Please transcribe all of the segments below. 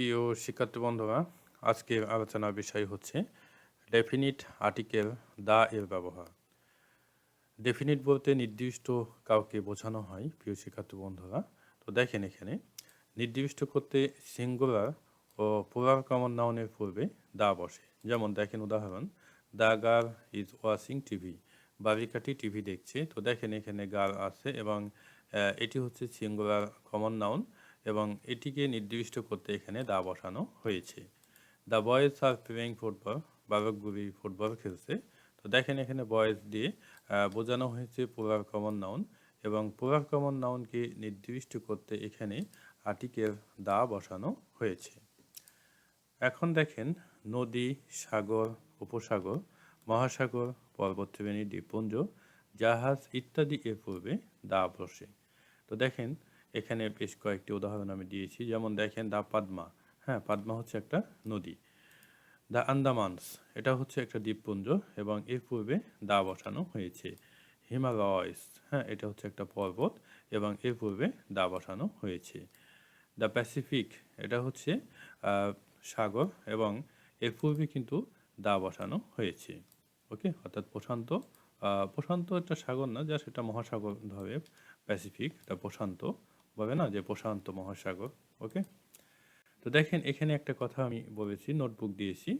প্রিয় শিক্ষার্থী বন্ধুরা, আজকের আলোচনার বিষয় হচ্ছে ডেফিনিট আর্টিকেল দা এর ব্যবহার। ডেফিনিট বলতে নির্দিষ্ট কাউকে বোঝানো হয়, প্রিয় শিক্ষার্থী বন্ধুরা। তো দেখেন এখানে, নির্দিষ্ট করতে সিঙ্গুলার ও পোলার কমন নাউনের পূর্বে দা বসে। যেমন দেখেন উদাহরণ the girl is watching TV বালিকাটি TV দেখছে। তো দেখেন এখানে গার আছে এবং এটি হচ্ছে সিঙ্গুলার কমন নাউন এবং এটিকে নির্দিষ্ট করতে এখানে দা বসানো হয়েছে। The boys are playing football বালকগুলি football খেলছে। তো দেখেন এখানে বয়েজ দিয়ে বোঝানো হয়েছে পোলার কমন নাউন এবং পোলার কমন নাউনকে নির্দিষ্ট করতে এখানে আর্টিকেল দা বসানো হয়েছে। এখন দেখেন নদী, সাগর, উপসাগর, মহাসাগর, পর্বতশ্রেণী, দ্বীপপুঞ্জ, জাহাজ ইত্যাদি এর পূর্বে দা বসে। তো দেখেন এখানে বেশ কয়েকটি উদাহরণ আমি দিয়েছি। যেমন দেখেন দা পাদমা। হ্যাঁ পাদমা হচ্ছে একটা নদী। দ্য আন্দামানস, এটা হচ্ছে একটা দ্বীপপুঞ্জ এবং এর পূর্বে দা বসানো হয়েছে। হিমালয়স হ্যাঁ এটা হচ্ছে একটা পর্বত এবং এর পূর্বে দা বসানো হয়েছে। দ্য প্যাসিফিক, এটা হচ্ছে সাগর এবং এর পূর্বে কিন্তু দা বসানো হয়েছে। ওকে? অর্থাৎ প্রশান্ত প্রশান্ত একটা সাগর না যা সেটা মহাসাগর ধরে প্যাসিফিক, এটা প্রশান্ত। বলে না যে প্রশান্ত মহাসাগর, ওকে? তো দেখেন, এখানে একটা কথা আমি বলেছি, নোটবুক দিয়েছি।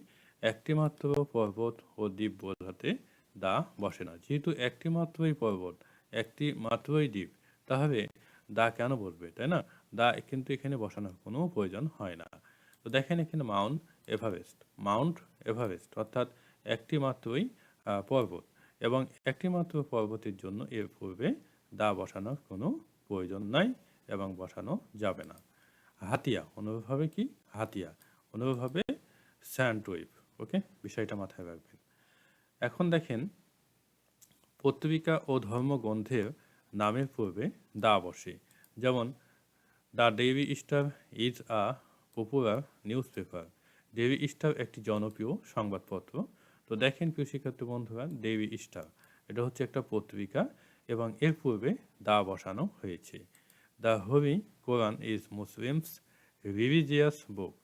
একটিমাত্র পর্বত ও দ্বীপ বোঝাতে দা বসে না। যেহেতু একটি মাত্রই পর্বত একটি মাত্রই দ্বীপ, তাহলে দা কেন বসবে, তাই না? দা কিন্তু এখানে বসানোর কোনো প্রয়োজন হয় না। তো দেখেন এখানে মাউন্ট এভারেস্ট মাউন্ট এভারেস্ট, অর্থাৎ একটি মাত্রই পর্বত এবং একটি মাত্র পর্বতের জন্য এর পূর্বে দা বসানোর কোনো প্রয়োজন নাই। এবং বসানো যাবে না। হাতিয়া অনুরূপভাবে কি? হাতিয়া অনুরূপভাবে স্যান্ড ওয়েভ, ওকে? বিষয়টা মাথায় রাখবেন। এখন দেখেন, পত্রিকা ও ধর্মগ্রন্থের নামের পূর্বে দা বসে। যেমন the Daily Star is a popular news paper Daily Star একটি জনপ্রিয় সংবাদপত্র। তো দেখেন, প্রিয় শিক্ষার্থী বন্ধুরা, ডেইলি স্টার এটা হচ্ছে একটা পত্রিকা এবং এর পূর্বে দা বসানো হয়েছে। The holy Quran is Muslims religious book.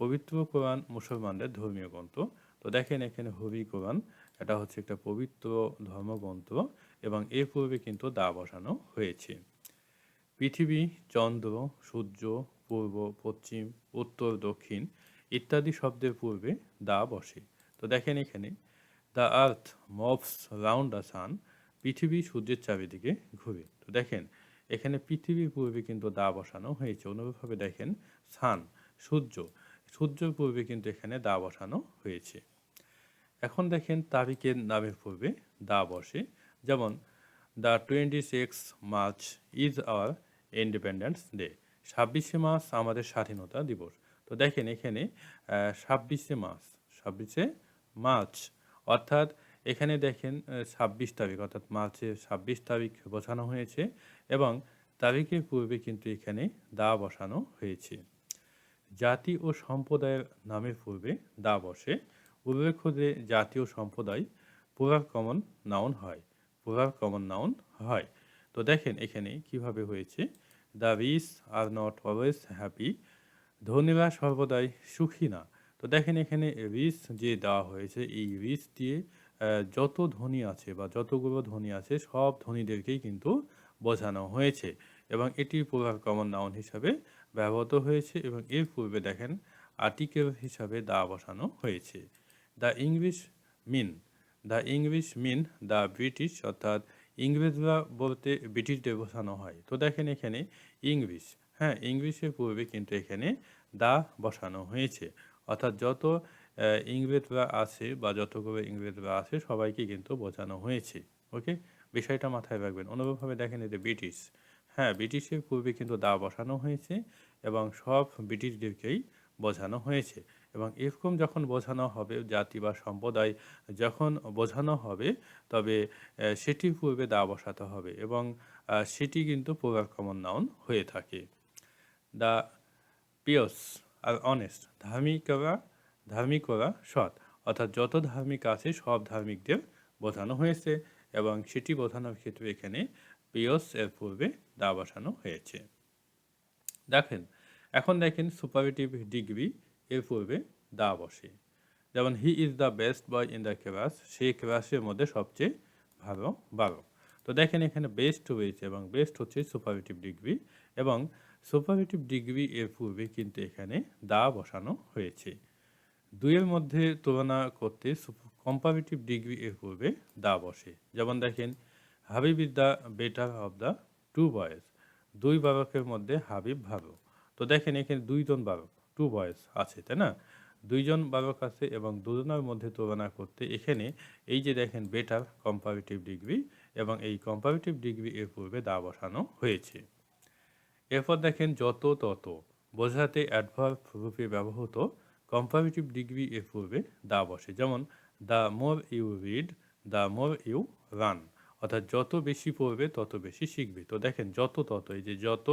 পবিত্র কোরআন মুসলমানদের ধর্মীয় গ্রন্থ। তো দেখেন এখানে হবি কোরআন, এটা হচ্ছে একটা পবিত্র ধর্মগ্রন্থ এবং এর পূর্বে কিন্তু দা বসানো হয়েছে। পৃথিবী, চন্দ্র, সূর্য, পূর্ব, পশ্চিম, উত্তর, দক্ষিণ ইত্যাদি শব্দের পূর্বে দা বসে। তো দেখেন এখানে, the earth moves round the sun পৃথিবী সূর্যের চারিদিকে ঘুরে। তো দেখেন এখানে পৃথিবীর পূর্বে কিন্তু দা বসানো হয়েছে। অনুরূপভাবে দেখেন, সান, সূর্য, সূর্যের পূর্বে কিন্তু এখানে দা বসানো হয়েছে। এখন দেখেন তারিখের নামের পূর্বে দা বসে। যেমন, the twenty six March is our independence day ছাব্বিশে মার্চ আমাদের স্বাধীনতা দিবস। তো দেখেন এখানে ছাব্বিশে মার্চ ছাব্বিশে মার্চ, অর্থাৎ এখানে দেখেন ছাব্বিশ তারিখ, অর্থাৎ মার্চের ছাব্বিশ তারিখ বোঝানো হয়েছে। এবং তারিখের পূর্বে কিন্তু এখানে দা বসানো হয়েছে। জাতি ও সম্প্রদায়ের নামের পূর্বে দা বসে। উল্লেখ্য যে জাতি ও সম্প্রদায় পুরার কমন নাউন হয়। পুরার কমন নাউন হয়। তো দেখেন এখানে কীভাবে হয়েছে। The rich are not always happy ধনীরা সর্বদাই সুখী না। তো দেখেন এখানে রিস যে দেওয়া হয়েছে, এই রিস দিয়ে যত ধনী আছে বা যতগুলো ধনী আছে, সব ধনীদেরকেই কিন্তু বোঝানো হয়েছে এবং এটি পুরার কমন নাউন হিসাবে ব্যবহৃত হয়েছে এবং এর পূর্বে দেখেন আর্টিকেল হিসাবে দা বসানো হয়েছে। The English mean the English mean the British অর্থাৎ ইংরেজরা বলতে ব্রিটিশদের বোঝানো হয়। তো দেখেন এখানে ইংলিশ হ্যাঁ ইংলিশের পূর্বে কিন্তু এখানে দা বসানো হয়েছে। অর্থাৎ যত ইংরেজরা আছে বা যতগুলো ইংরেজরা আছে সবাইকে কিন্তু বোঝানো হয়েছে। ওকে বিষয়টা মাথায় রাখবেন। অনুরূপভাবে দেখেন যে ব্রিটিশ হ্যাঁ ব্রিটিশের পূর্বে কিন্তু দা বসানো হয়েছে এবং সব ব্রিটিশদেরকেই বোঝানো হয়েছে এবং এরকম যখন বোঝানো হবে জাতি বা সম্প্রদায় যখন বোঝানো হবে, তবে সেটির পূর্বে দা বসাতে হবে এবং সেটি কিন্তু প্রকার কমন নাউন হয়ে থাকে। দ্য পিয়স আর অনেস্ট ধার্মিকরা ধার্মিকরা সৎ, অর্থাৎ যত ধার্মিক আছে সব ধার্মিকদের বোঝানো হয়েছে। এবং সেটি বোঝানোর ক্ষেত্রে এখানে পিয়স এর পূর্বে দা বসানো হয়েছে। দেখেন, এখন দেখেন সুপারলেটিভ ডিগ্রি এর পূর্বে দা বসে। যেমন he is the best boy in the class সেই ক্লাসের মধ্যে সবচেয়ে ভালো ভালো তো দেখেন, এখানে বেস্ট হয়েছে এবং বেস্ট হচ্ছে সুপারলেটিভ ডিগ্রি এবং সুপারলেটিভ ডিগ্রি এর পূর্বে কিন্তু এখানে দা বসানো হয়েছে। দুইয়ের মধ্যে তুলনা করতে কম্পারেটিভ ডিগ্রি এর পূর্বে দা বসে। যেমন দেখেন Habib is the better of the two boys দুই বালকের মধ্যে হাবিব ভালো। তো দেখেন, এখানে দুইজন বালক টু বয়েস আছে, তাই না? দুইজন বালক আছে এবং দুজনের মধ্যে তুলনা করতে এখানে এই যে দেখেন বেটার কম্পারেটিভ ডিগ্রি এবং এই কম্পারেটিভ ডিগ্রি এর পূর্বে দা বসানো হয়েছে। এরপর দেখেন, যত তত বোঝাতে অ্যাডভার্ব রূপে ব্যবহৃত কম্পারেটিভ ডিগ্রি এর পূর্বে দা বসে। যেমন the more you read the more you run অর্থাৎ যত বেশি পড়বে, তত বেশি শিখবে। তো দেখেন যত তত, এই যে যত,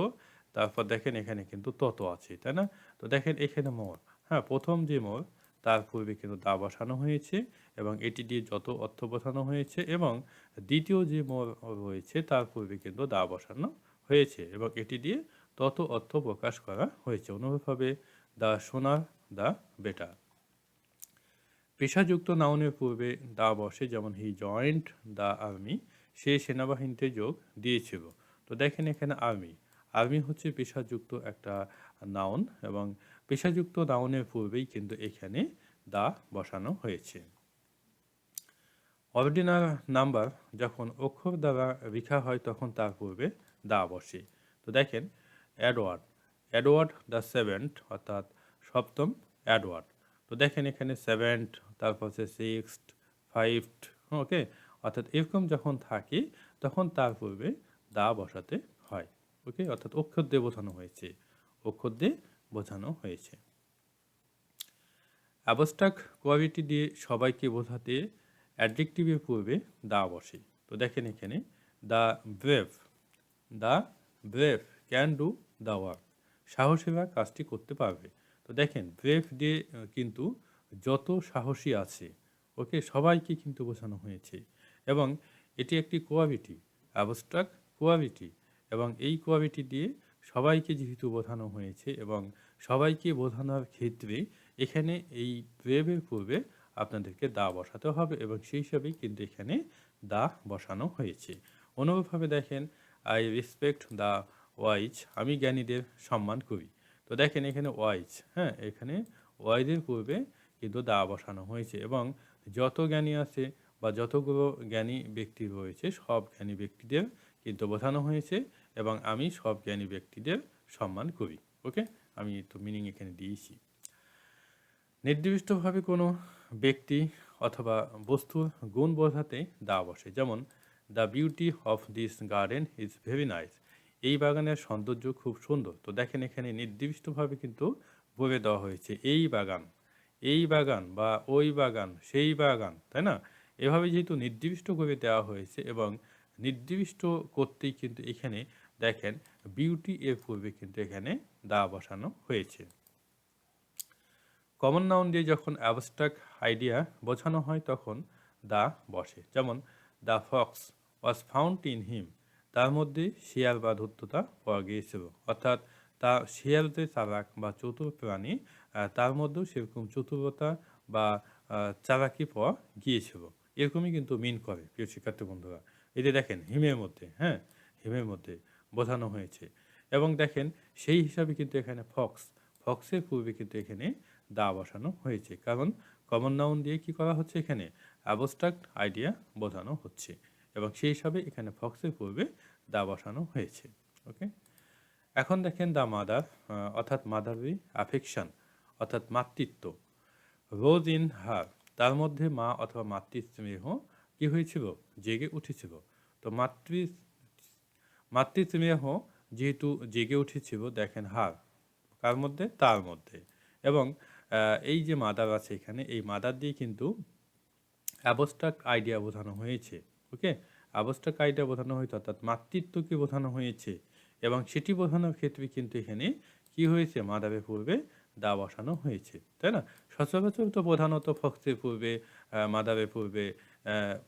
তারপর দেখেন এখানে কিন্তু তত আছে, তাই না? তো দেখেন এখানে মোর। হ্যাঁ প্রথম যে মোর, তার পূর্বে কিন্তু দা বসানো হয়েছে এবং এটি দিয়ে যত অর্থ বসানো হয়েছে এবং দ্বিতীয় যে মোর রয়েছে, তার পূর্বে কিন্তু দা বসানো হয়েছে এবং এটি দিয়ে তত অর্থ প্রকাশ করা হয়েছে। অনুরূপভাবে দ্য সোনার দ্য বেটার। পেশাযুক্ত নাউনের পূর্বে দা বসে, যেমন হি জয়েন্ট দ্য আর্মি, সে সেনাবাহিনীতে যোগ দিয়েছিল। তো দেখেন এখানে আর্মি। আর্মি হচ্ছে পেশাযুক্ত একটা নাউন এবং পেশাযুক্ত নাউনের পূর্বেই কিন্তু এখানে দা বসানো হয়েছে। অর্ডিনার নাম্বার যখন অক্ষর দ্বারা লেখা হয়, তখন তার পূর্বে দা বসে। তো দেখেন অ্যাডওয়ার্ড অ্যাডওয়ার্ড দ্য সেভেন্থ, অর্থাৎ সপ্তম অ্যাডওয়ার্ড তো দেখেন এখানে সেভেন্থ তারপর হচ্ছে সিক্সথ ফাইভথ ওকে অর্থাৎ এরকম যখন থাকে, তখন তার পূর্বে দা বসাতে হয় ওকে অর্থাৎ অক্ষর দিয়ে বোঝানো হয়েছে, অক্ষর দিয়ে বোঝানো হয়েছে। অ্যাবস্ট্রাক্ট কোয়ালিটি দিয়ে সবাইকে বোঝাতে অ্যাডজেক্টিভের পূর্বে দা বসে। তো দেখেন এখানে the brave the brave can do the work সাহসীরা কাজটি করতে পারবে। তো দেখেন ব্রেভ আহ, কিন্তু যত সাহসী আছে ওকে সবাইকে কিন্তু বোঝানো হয়েছে। এবং এটি একটি কোয়ালিটি অ্যাবস্ট্রাক্ট কোয়ালিটি এবং এই কোয়ালিটি দিয়ে সবাইকে যেহেতু বোঝানো হয়েছে এবং সবাইকে বোঝানোর ক্ষেত্রে এখানে এই ব্রেভের পূর্বে আপনাদেরকে দা বসাতে হবে এবং সেই হিসাবেই কিন্তু এখানে দা বসানো হয়েছে। অনুরূপভাবে দেখেন আই রেসপেক্ট দ্য ওয়াইজ আমি জ্ঞানীদের সম্মান করি। তো দেখেন এখানে ওয়াইজ হ্যাঁ এখানে ওয়াইজের পূর্বে কিন্তু দা বসানো হয়েছে এবং যত জ্ঞানী আছে বা যতগুলো জ্ঞানী ব্যক্তি রয়েছে, সব জ্ঞানী ব্যক্তিদের কিন্তু বোঝানো হয়েছে এবং আমি সব জ্ঞানী ব্যক্তিদের সম্মান করি, ওকে? আমি তো মিনিং এখানে দিয়েছি। নির্দিষ্টভাবে কোনো ব্যক্তি অথবা বস্তুর গুণ বোঝাতে দা বসে। যেমন the beauty of this garden is very nice এই বাগানের সৌন্দর্য খুব সুন্দর। তো দেখেন এখানে নির্দিষ্টভাবে কিন্তু বলে দেওয়া হয়েছে, এই বাগান এই বাগান বা ওই বাগান, সেই বাগান তাই না? এভাবে যেহেতু নির্দিষ্ট করে দেওয়া হয়েছে এবং নির্দিষ্ট করতেই কিন্তু এখানে দেখেন বিউটি এর পূর্বে কিন্তু এখানে দা বসানো হয়েছে। কমন নাউন দিয়ে যখন অ্যাবস্ট্রাক্ট আইডিয়া বোঝানো হয় তখন দা বসে। যেমন, the fox was found in him তার মধ্যে শিয়াল বা ধূর্ততা পাওয়া গিয়েছিল। অর্থাৎ তা শিয়াল যে চালাক বা চতুর প্রাণী তার মধ্যেও সেরকম চতুরতা বা চালাকি পাওয়া গিয়েছিল। এরকমই কিন্তু মিন করে, প্রিয় শিক্ষার্থী বন্ধুরা। যে দেখেন, হিমের মধ্যে হ্যাঁ হিমের মধ্যে বোঝানো হয়েছে। এবং দেখেন, সেই হিসাবে কিন্তু এখানে ফক্স, ফক্সের পূর্বে কিন্তু এখানে দা বসানো হয়েছে। কারণ কমন নাউন দিয়ে কি করা হচ্ছে এখানে? অ্যাবস্ট্রাক্ট আইডিয়া বোঝানো হচ্ছে। এবং সেই হিসাবে এখানে ফক্সের পূর্বে দা বসানো হয়েছে, ওকে? এখন দেখেন দা মাদার অর্থাৎ মাদারি অ্যাফেকশন অর্থাৎ মাতৃত্ব। রোজ ইন হার, তার মধ্যে মা অথবা মাতৃস্নেহ কি হয়েছিল? জেগে উঠেছিল। তো মাতৃ, মাতৃস্নেহ যেহেতু জেগে উঠেছিল, দেখেন হার, কার মধ্যে? তার মধ্যে। এবং এই যে মাদার আছে এখানে, এই মাদার দিয়ে কিন্তু অ্যাবস্ট্রাক্ট আইডিয়া বোঝানো হয়েছে। ওকে? অ্যাবস্ট্রাক্ট আইডিয়া বোঝানো হয়েছে অর্থাৎ মাতৃত্বকে বোঝানো হয়েছে? এবং সেটি বোঝানোর ক্ষেত্রে কিন্তু এখানে কি হয়েছে? মাদারের পূর্বে দা বসানো হয়েছে তাই না? সচরাচর তো প্রধানত ফক্সের পূর্বে আহ, পূর্বে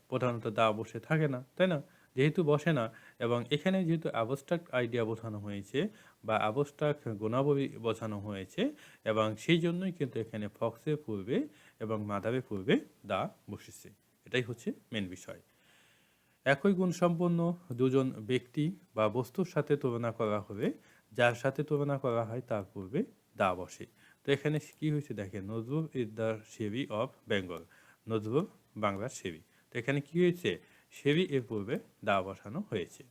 প্রধানত দা বসে থাকে না তাই না? যেহেতু বসে না এবং এখানে যেহেতু অ্যাবস্ট্রাক্ট আইডিয়া বোঝানো হয়েছে বা অ্যাবস্ট্রাক্ট গুণাবলী বোঝানো হয়েছে এবং সেই জন্যই কিন্তু এখানে ফক্সের পূর্বে এবং মাদারের পূর্বে দা বসেছে। এটাই হচ্ছে মেন বিষয়। একই গুণসম্পন্ন দুজন ব্যক্তি বা বস্তুর সাথে তুলনা করা হলে যার সাথে তুলনা করা হয় তার পূর্বে দা বসে। তো এখানে কি হয়েছে দেখেন, Nazrul is the sheri of Bengal, Nazrul বাংলার শেরি তো এখানে কি হয়েছে শেরি এর পূর্বে দা বসানো হয়েছে।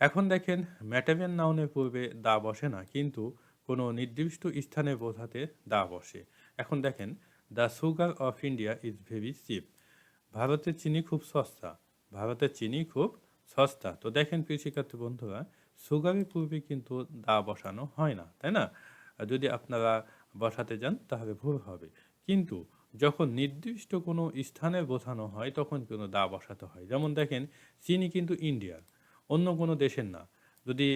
এখন দেখেন ম্যাটাভিয়ান নাউনের পূর্বে দা বসে না, কিন্তু কোনো নির্দিষ্ট স্থানে বোঝাতে দা বসে। এখন দেখেন, the sugar of India is very cheap. ভারতের চিনি খুব সস্তা। ভারতের চিনি খুব সস্তা। তো দেখেন শিক্ষার্থী বন্ধুরা, সুগারের পূর্বে কিন্তু দা বসানো হয় না, তাই না? যদি আপনারা বসাতে যান, তাহলে ভুল হবে। কিন্তু যখন নির্দিষ্ট কোনো স্থানে বোঝানো হয়, তখন কিন্তু দা বসাতে হয়। যেমন দেখেন, চিনি কিন্তু ইন্ডিয়ার, অন্য কোনো দেশের না। যদি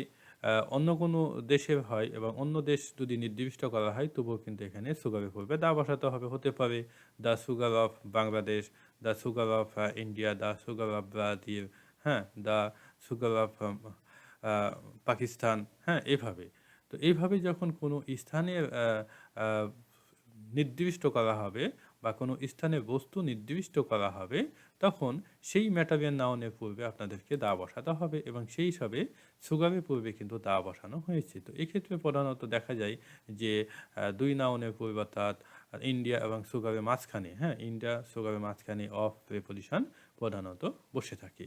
অন্য কোনো দেশের হয় এবং অন্য দেশ যদি নির্দিষ্ট করা হয়, তবুও কিন্তু এখানে সুগারের পূর্বে দা বসাতে হবে। হতে পারে the sugar of Bangladesh the sugar of India the sugar of Brazil হ্যাঁ দ্য সুগার অফ পাকিস্তান হ্যাঁ এভাবে তো এইভাবে যখন কোনো স্থানের নির্দিষ্ট করা হবে বা কোনো স্থানে বস্তু নির্দিষ্ট করা হবে, তখন সেই ম্যাটাবিয়ান নাউনের পূর্বে আপনাদেরকে দা বসাতে হবে এবং সেই হিসাবে সুগারের পূর্বে কিন্তু দা বসানো হয়েছে। তো এক্ষেত্রে প্রধানত দেখা যায় যে দুই নাউনের পূর্বে অর্থাৎ ইন্ডিয়া এবং সুগারের মাঝখানে হ্যাঁ ইন্ডিয়া সুগারের মাঝখানে অফ প্রেপোজিশন প্রধানত বসে থাকে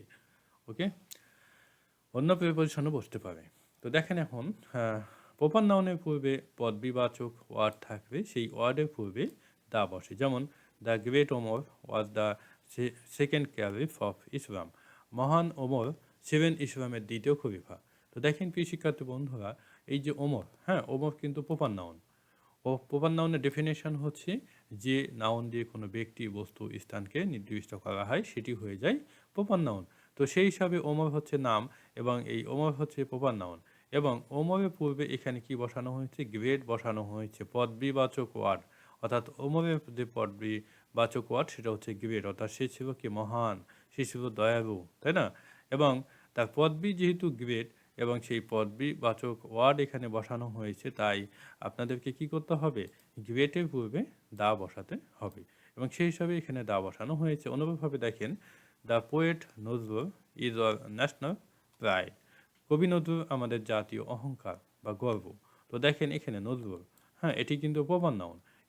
ওকে অন্য প্রেপোজিশনও বসতে পারে। তো দেখেন এখন প্রপার নাউনের পূর্বে পদ বিবাচক ওয়ার্ড থাকবে, সেই ওয়ার্ডের পূর্বে দা বসে। যেমন the great Omar was the second caliph of Islam মহান ওমর সেভেন ইসলামের দ্বিতীয় খলিফা। তো দেখেন প্রিয় শিক্ষার্থী বন্ধুরা, এই যে ওমর হ্যাঁ ওমর কিন্তু প্রপার নাউন প্রপার নাউনের ডেফিনেশন হচ্ছে যে নাউন দিয়ে কোনো ব্যক্তি বস্তু স্থানকে নির্দিষ্ট করা হয়, সেটি হয়ে যায় প্রপার নাউন। তো সেই হিসাবে ওমর হচ্ছে নাম এবং এই ওমর হচ্ছে প্রপার নাউন। এবং ওমরের পূর্বে এখানে কি বসানো হয়েছে? গ্রেড বসানো হয়েছে, পদবিবাচক ওয়ার্ড। অর্থাৎ ওমরের যে পদবিবাচক ওয়ার্ড, সেটা হচ্ছে গ্রেড অর্থাৎ সে ছিল কি মহান, সে ছিল দয়ালু, তাই না? এবং তার পদবি যেহেতু গ্রেড এবং সেই পদবিবাচক ওয়ার্ড এখানে বসানো হয়েছে। তাই আপনাদেরকে কি করতে হবে? গ্রেটের পূর্বে দা বসাতে হবে এবং সেই হিসাবে এখানে দা বসানো হয়েছে। অনুরূপভাবে দেখেন, the poet Nazrul is our national pride. কবি নজরুল আমাদের জাতীয় অহংকার বা গর্ব। তো দেখেন এখানে নজরুল হ্যাঁ এটি কিন্তু প্রমাণ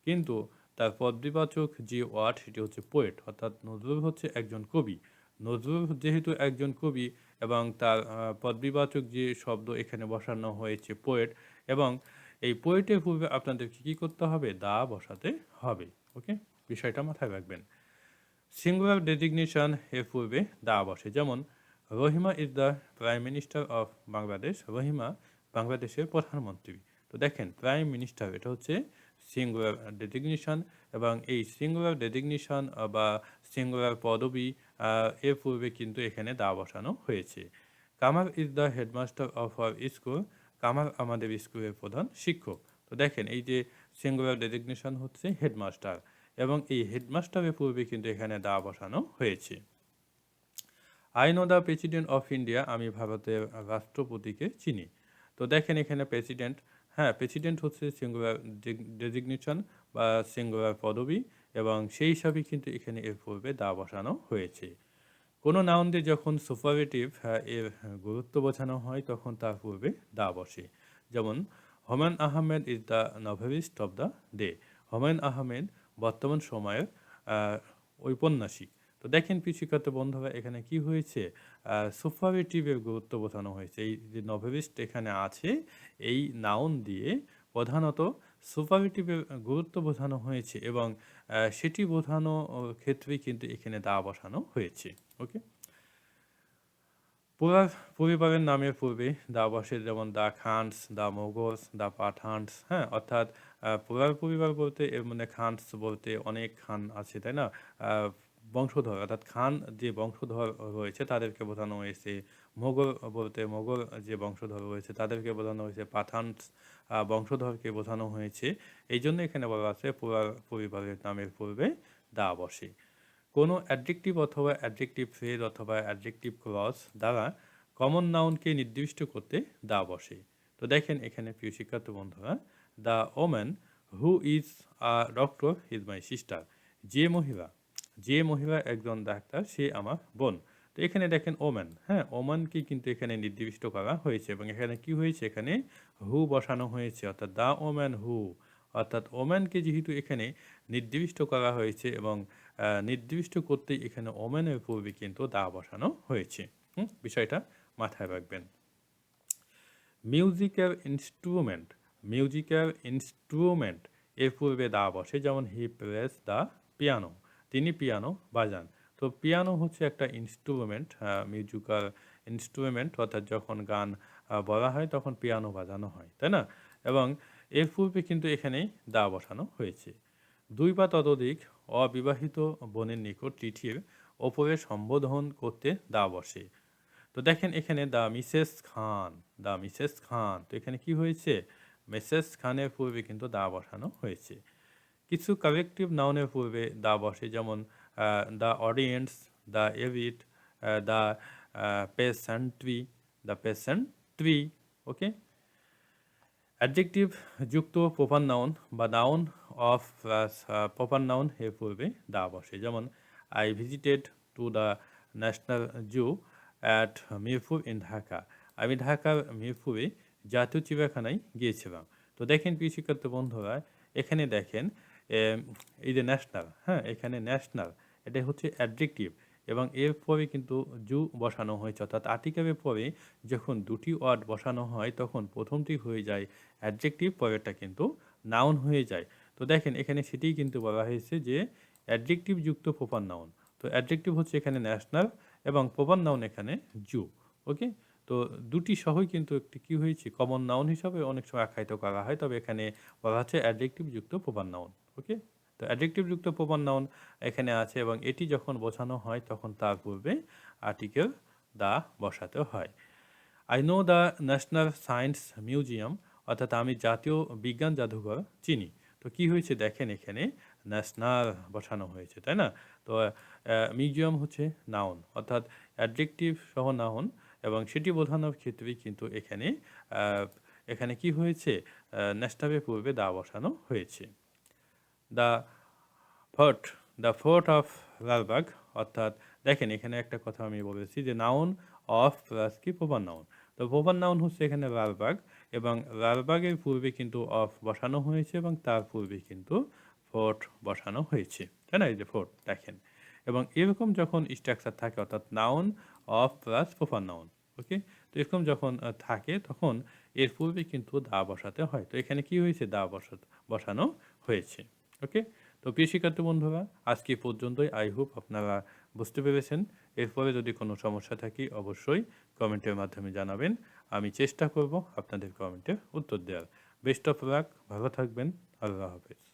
কিন্তু তার পদবিবাচক যে ওয়ার্ড, সেটি হচ্ছে পোয়েট। অর্থাৎ নজরুল হচ্ছে একজন কবি। নজরুল যেহেতু একজন কবি এবং তার পদবিবাচক যে শব্দ এখানে বসানো হয়েছে পোয়েট এবং এই পোয়েটের পূর্বে আপনাদেরকে কী করতে হবে? দা বসাতে হবে ওকে বিষয়টা মাথায় রাখবেন। সিঙ্গুলার ডেজিগনেশন এর পূর্বে দা বসে। যেমন, Rahima is the prime minister of Bangladesh Rahima বাংলাদেশের প্রধানমন্ত্রী। তো দেখেন প্রাইম মিনিস্টার এটা হচ্ছে সিঙ্গুলার ডেজিগনেশন এবং এই সিঙ্গুলার ডেজিগনেশন বা সিঙ্গুলার পদবি এর পূর্বে কিন্তু এখানে দা বসানো হয়েছে। Kamal is the headmaster of our school. Kamal আমাদের স্কুলের প্রধান শিক্ষক। তো দেখেন, এই যে সিঙ্গুলার ডেজিগনেশন হচ্ছে হেডমাস্টার এবং এই হেডমাস্টারের পূর্বে কিন্তু এখানে দা বসানো হয়েছে। I know the president of India আমি ভারতের রাষ্ট্রপতিকে চিনি। তো দেখেন এখানে প্রেসিডেন্ট হ্যাঁ প্রেসিডেন্ট হচ্ছে সিঙ্গুলার ডেজিগনেশন বা সিঙ্গুলার পদবি। এবং সেই হিসাবে কিন্তু এখানে এর পূর্বে দা বসানো হয়েছে। কোনো নাউন দিয়ে যখন সুপারেটিভ এর গুরুত্ব বোঝানো হয়, তখন তার পূর্বে দা বসে। যেমন Homen Ahmed is the novelist of the day. Homen Ahmed বর্তমান সময়ের ঔপন্যাসিক। তো দেখেন পিছিকাত বন্ধুরা, এখানে কি হয়েছে? সুপারেটিভের গুরুত্ব বোঝানো হয়েছে। এই যে নভেলিস্ট এখানে আছে, এই নাউন দিয়ে প্রধানত সুপারভেটিভের গুরুত্ব বোঝানো হয়েছে এবং সেটি বোঝানো ক্ষেত্রে কিন্তু এখানে দা বসানো হয়েছে। ওকে? পুরা, পরিবারের নামের পূর্বে দা বসে, যেমন দা খানস, দা মোগলস, দা পাঠানস হ্যাঁ? অর্থাৎ পুরার পরিবার বলতে এর মধ্যে খানস বলতে অনেক খান আছে, তাই না? বংশধর, অর্থাৎ খান যে বংশধর রয়েছে তাদেরকে বোঝানো হয়েছে। মোগল বলতে মোগল যে বংশধর রয়েছে তাদেরকে বোঝানো হয়েছে। পাঠানস বংশধরকে বোঝানো হয়েছে। এই জন্য এখানে বলা আছে পুরার পরিবারের নামের পূর্বে দা বসে। কোনো অ্যাডজেক্টিভ অথবা অ্যাডজেক্টিভ ফ্রেজ অথবা অ্যাডজেক্টিভ ক্লজ দ্বারা কমন নাউনকে নির্দিষ্ট করতে দা বসে। তো দেখেন এখানে প্রিয় শিক্ষার্থী বন্ধুরা the woman who is a doctor is my sister. যে মহিলা যে মহিলা একজন ডাক্তার, সে আমার বোন। তো এখানে দেখেন ওম্যান হ্যাঁ ওম্যানকে কিন্তু এখানে নির্দিষ্ট করা হয়েছে এবং এখানে কি হয়েছে? এখানে হু বসানো হয়েছে, অর্থাৎ দ্য ওম্যান হু। অর্থাৎ ওম্যানকে যেহেতু এখানে নির্দিষ্ট করা হয়েছে এবং নির্দিষ্ট করতে এখানে ওম্যানের পূর্বে কিন্তু দা বসানো হয়েছে। বিষয়টা মাথায় রাখবেন। Musical instrument. মিউজিক্যাল ইনস্ট্রুমেন্ট এর পূর্বে দা বসে, যেমন হি প্লেস দ্য পিয়ানো। তিনি পিয়ানো বাজান। তো পিয়ানো হচ্ছে একটা ইনস্ট্রুমেন্ট মিউজিক্যাল ইনস্ট্রুমেন্ট অর্থাৎ যখন গান বলা হয় তখন পিয়ানো বাজানো হয়, তাই না? এবং এর পূর্বে কিন্তু এখানেই দা বসানো হয়েছে। দুই বা ততোধিক অবিবাহিত বোনের নিকট চিঠির ওপরে সম্বোধন করতে দা বসে। তো দেখেন এখানে the Mrs Khan, the Mrs Khan. তো এখানে কি হয়েছে? মিসেস খানের পূর্বে কিন্তু দা বসানো হয়েছে। কিছু কালেকটিভ নাউনের পূর্বে দা বসে, যেমন the audience the evict the pageantry the pageantry okay? Adjective যুক্ত প্রপার নাউন বা নাউন অফ প্রপার নাউন এর পূর্বে দা বসে, যেমন I visited to the national zoo at Mirpur in Dhaka আমি ঢাকার মিরপুরে জাতীয় চিড়িয়াখানায় গিয়েছিলাম তো দেখেন শিক্ষার্থী বন্ধুরা, এখানে দেখেন এই যে ন্যাশনাল হ্যাঁ এখানে ন্যাশনাল এটা হচ্ছে অ্যাডজেক্টিভ এবং এর পরে কিন্তু জু বসানো হয়েছে। অর্থাৎ আর্টিকেলের পরে যখন দুটি ওয়ার্ড বসানো হয়, তখন প্রথমটি হয়ে যায় অ্যাডজেক্টিভ পরেরটা কিন্তু নাউন হয়ে যায়। তো দেখেন, এখানে সেটিই কিন্তু বলা হয়েছে যে অ্যাডজেক্টিভ যুক্ত প্রপার নাউন তো অ্যাডজেক্টিভ হচ্ছে এখানে ন্যাশনাল এবং প্রপার নাউন এখানে জু ওকে তো দুটি সহই কিন্তু একটি কী হয়েছে? কমন নাউন হিসাবে অনেক সময় আখ্যায়িত করা হয়। তবে এখানে বলা হচ্ছে অ্যাডজেক্টিভ যুক্ত প্রপার নাউন ওকে তো অ্যাডজেক্টিভ যুক্ত প্রপার নাউন এখানে আছে এবং এটি যখন বোঝানো হয় তখন তার পূর্বে আর্টিকেল দা বসাতে হয়। I know the national science museum অর্থাৎ আমি জাতীয় বিজ্ঞান জাদুঘর চিনি। তো কি হয়েছে দেখেন এখানে? ন্যাশনাল বসানো হয়েছে, তাই না? তো মিউজিয়াম হচ্ছে নাউন অর্থাৎ অ্যাডজেক্টিভ সহ নাউন এবং সেটি বোঝানোর ক্ষেত্রেই কিন্তু এখানে এখানে কি হয়েছে? ন্যাশনালের পূর্বে দা বসানো হয়েছে। The fort the fort of Lalbagh, অর্থাৎ দেখেন এখানে একটা কথা আমি বলেছি যে নাউন অফ প্লাস কি? Proper noun. তো প্রপার নাউন হচ্ছে এখানে লালবাগ এবং লালবাগের পূর্বে কিন্তু অফ বসানো হয়েছে এবং তার পূর্বে কিন্তু ফোর্ট বসানো হয়েছে। তাই না? এই যে ফোর্ট, দেখেন। এবং এরকম যখন স্ট্রাকচার থাকে, অর্থাৎ noun of plus proper noun okay তো এরকম যখন থাকে, তখন এর পূর্বে কিন্তু দা বসাতে হয়। তো এখানে কি হয়েছে? দা বসাতে, বসানো হয়েছে ওকে তো প্রিয় শিক্ষার্থী বন্ধুরা, আজকে পর্যন্তই। আই হোপ আপনারা বুঝতে পেরেছেন। এরপরে যদি কোনো সমস্যা থাকে, অবশ্যই কমেন্টের মাধ্যমে জানাবেন। আমি চেষ্টা করব আপনাদের কমেন্টের উত্তর দেওয়ার। বেস্ট অফ লাক ভালো থাকবেন। আল্লাহ হাফেজ।